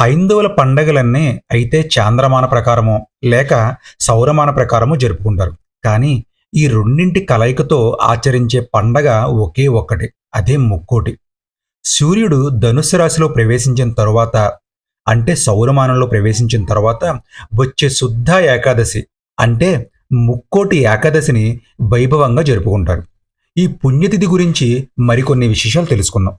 హైందవుల పండగలన్నీ అయితే చాంద్రమాన ప్రకారము లేక సౌరమాన ప్రకారము జరుపుకుంటారు. కానీ ఈ రెండింటి కలయికతో ఆచరించే పండగ ఒకే ఒక్కటి అదే ముక్కోటి. సూర్యుడు ధనుస్సు రాశిలో ప్రవేశించిన తరువాత అంటే సౌరమానంలో ప్రవేశించిన తర్వాత వచ్చే శుద్ధ ఏకాదశి అంటే ముక్కోటి ఏకాదశిని వైభవంగా జరుపుకుంటారు. ఈ పుణ్యతిథి గురించి మరికొన్ని విశేషాలు తెలుసుకుందాం.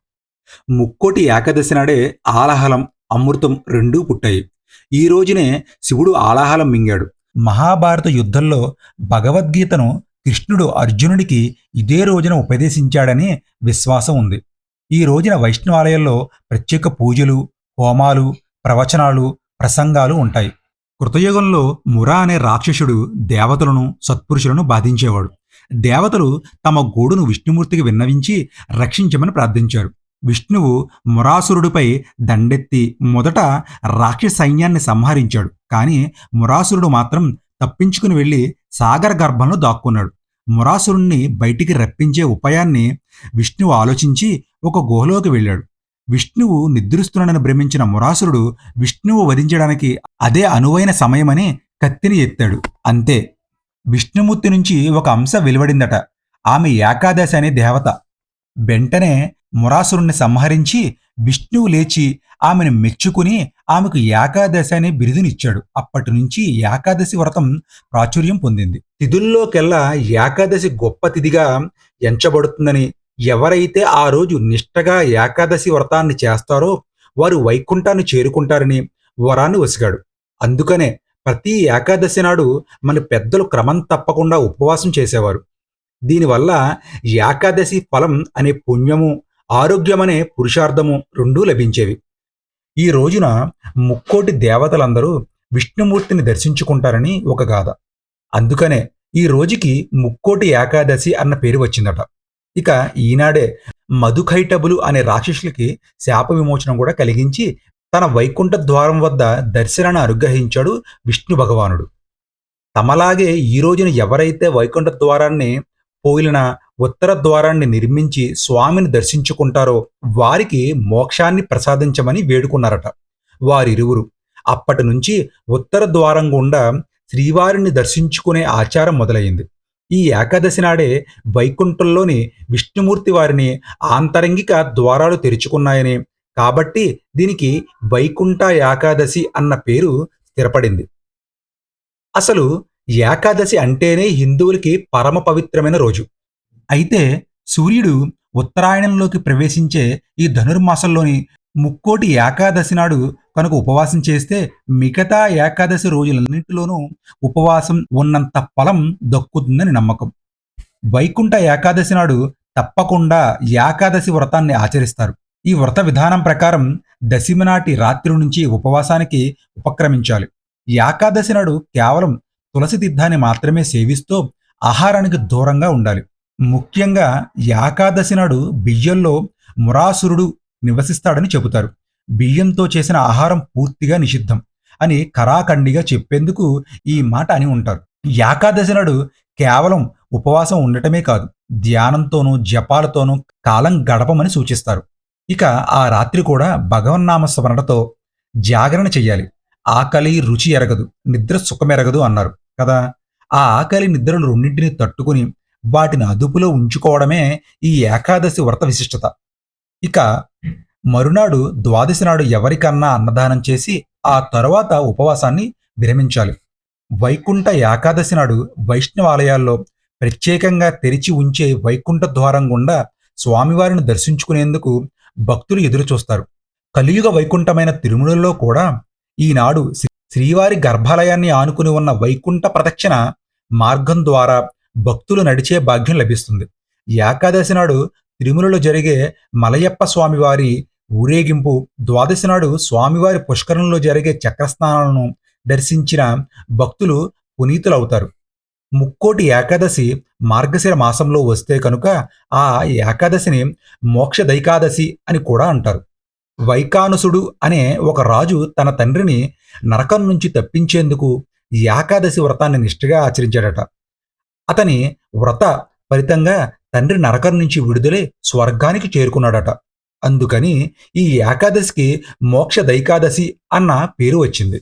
ముక్కోటి ఏకాదశి నాడే ఆలహలం అమృతం రెండూ పుట్టాయి. ఈ రోజునే శివుడు ఆలాహలం మింగాడు. మహాభారత యుద్ధంలో భగవద్గీతను కృష్ణుడు అర్జునుడికి ఇదే రోజున ఉపదేశించాడని విశ్వాసం ఉంది. ఈ రోజున వైష్ణవాలయంలో ప్రత్యేక పూజలు హోమాలు ప్రవచనాలు ప్రసంగాలు ఉంటాయి. కృతయుగంలో మురా అనే రాక్షసుడు దేవతలను సత్పురుషులను బాధించేవాడు. దేవతలు తమ గోడును విష్ణుమూర్తికి విన్నవించి రక్షించమని ప్రార్థించారు. విష్ణువు మురాసురుడిపై దండెత్తి మొదట రాక్షస సైన్యాన్ని సంహరించాడు. కానీ మురాసురుడు మాత్రం తప్పించుకుని వెళ్ళి సాగర గర్భంలో దాక్కున్నాడు. మురాసురుణ్ణి బయటికి రప్పించే ఉపాయాన్ని విష్ణువు ఆలోచించి ఒక గుహలోకి వెళ్ళాడు. విష్ణువు నిద్రిస్తున్నాడని భ్రమించిన మురాసురుడు విష్ణువు వధించడానికి అదే అనువైన సమయమని కత్తిని ఎత్తాడు. అంతే. విష్ణుమూర్తి నుంచి ఒక అంశ వెలువడిందట. ఆమె ఏకాదశి అనే దేవత. వెంటనే మురాసురుణ్ణి సంహరించి విష్ణువు లేచి ఆమెను మెచ్చుకుని ఆమెకు ఏకాదశి అనే బిరుదునిచ్చాడు. అప్పటి నుంచి ఏకాదశి వ్రతం ప్రాచుర్యం పొందింది. తిథుల్లోకెల్లా ఏకాదశి గొప్ప తిథిగా ఎంచబడుతుందని ఎవరైతే ఆ రోజు నిష్టగా ఏకాదశి వ్రతాన్ని చేస్తారో వారు వైకుంఠాన్ని చేరుకుంటారని వరాన్ని వసిగాడు అందుకనే ప్రతి ఏకాదశి నాడు మన పెద్దలు క్రమం తప్పకుండా ఉపవాసం చేసేవారు. దీనివల్ల ఏకాదశి ఫలం అనే పుణ్యము ఆరోగ్యమనే పురుషార్థము రెండూ లభించేవి. ఈ రోజున ముక్కోటి దేవతలందరూ విష్ణుమూర్తిని దర్శించుకుంటారని ఒక గాథ. అందుకనే ఈ రోజుకి ముక్కోటి ఏకాదశి అన్న పేరు వచ్చిందట. ఇక ఈనాడే మధుకైటబులు అనే రాక్షసులకి శాప విమోచనం కూడా కలిగించి తన వైకుంఠ ద్వారం వద్ద దర్శనాన్ని అనుగ్రహించాడు విష్ణు భగవానుడు. తమలాగే ఈ రోజున ఎవరైతే వైకుంఠ ద్వారాన్ని పోయిన ఉత్తర ద్వారాన్ని నిర్మించి స్వామిని దర్శించుకుంటారో వారికి మోక్షాన్ని ప్రసాదించమని వేడుకున్నారట. వారిరువురు అప్పటి నుంచి ఉత్తర ద్వారం గుండా శ్రీవారిని దర్శించుకునే ఆచారం మొదలైంది. ఈ ఏకాదశి నాడే వైకుంఠంలోని విష్ణుమూర్తి వారిని ఆంతరంగిక ద్వారాలు తెరుచుకున్నాయని కాబట్టి దీనికి వైకుంఠ ఏకాదశి అన్న పేరు స్థిరపడింది. అసలు ఏకాదశి అంటేనే హిందువులకి పరమ పవిత్రమైన రోజు. అయితే సూర్యుడు ఉత్తరాయణంలోకి ప్రవేశించే ఈ ధనుర్మాసంలోని ముక్కోటి ఏకాదశి నాడు కనుక ఉపవాసం చేస్తే మిగతా ఏకాదశి రోజులన్నింటిలోనూ ఉపవాసం ఉన్నంత ఫలం దక్కుతుందని నమ్మకం. వైకుంఠ ఏకాదశి నాడు తప్పకుండా ఏకాదశి వ్రతాన్ని ఆచరిస్తారు. ఈ వ్రత విధానం ప్రకారం దశమి నాటి రాత్రి నుంచి ఉపవాసానికి ఉపక్రమించాలి. ఏకాదశి నాడు కేవలం తులసి తీర్థాన్ని మాత్రమే సేవిస్తూ ఆహారానికి దూరంగా ఉండాలి. ముఖ్యంగా ఏకాదశి నాడు బియ్యంలో మురాసురుడు నివసిస్తాడని చెబుతారు. బియ్యంతో చేసిన ఆహారం పూర్తిగా నిషిద్ధం అని కరాఖండిగా చెప్పేందుకు ఈ మాట అని ఉంటారు. ఏకాదశి నాడు కేవలం ఉపవాసం ఉండటమే కాదు ధ్యానంతోనూ జపాలతోనూ కాలం గడపమని సూచిస్తారు. ఇక ఆ రాత్రి కూడా భగవన్నామ స్మరణతో జాగరణ చెయ్యాలి. ఆకలి రుచి ఎరగదు నిద్ర సుఖమెరగదు అన్నారు కదా. ఆ ఆకలి నిద్రలు రెండింటిని తట్టుకుని వాటిని అదుపులో ఉంచుకోవడమే ఈ ఏకాదశి వ్రత విశిష్టత. ఇక మరునాడు ద్వాదశి నాడు ఎవరికన్నా అన్నదానం చేసి ఆ తరువాత ఉపవాసాన్ని విరమించాలి. వైకుంఠ ఏకాదశి నాడు వైష్ణవాలయాల్లో ప్రత్యేకంగా తెరిచి ఉంచే వైకుంఠ ద్వారం గుండా స్వామివారిని దర్శించుకునేందుకు భక్తులు ఎదురుచూస్తారు. కలియుగ వైకుంఠమైన తిరుమలలో కూడా ఈనాడు శ్రీ- శ్రీవారి గర్భాలయాన్ని ఆనుకుని ఉన్న వైకుంఠ ప్రదక్షిణ మార్గం ద్వారా భక్తులు నడిచే భాగ్యం లభిస్తుంది. ఏకాదశి నాడు తిరుమలలో జరిగే మలయప్ప స్వామివారి ఊరేగింపు ద్వాదశి నాడు స్వామివారి పుష్కరంలో జరిగే చక్రస్నానాలను దర్శించిన భక్తులు పునీతులవుతారు. ముక్కోటి ఏకాదశి మార్గశిర మాసంలో వస్తే కనుక ఆ ఏకాదశిని మోక్ష దైకాదశి అని కూడా అంటారు. వైకానుసుడు అనే ఒక రాజు తన తండ్రిని నరకం నుంచి తప్పించేందుకు ఏకాదశి వ్రతాన్ని నిష్ఠగా ఆచరించాడట. అతని వ్రత ఫలితంగా తండ్రి నరకం నుంచి విడుదలై స్వర్గానికి చేరుకున్నాడట. అందుకని ఈ ఏకాదశికి మోక్ష దైకాదశి అన్న పేరు వచ్చింది.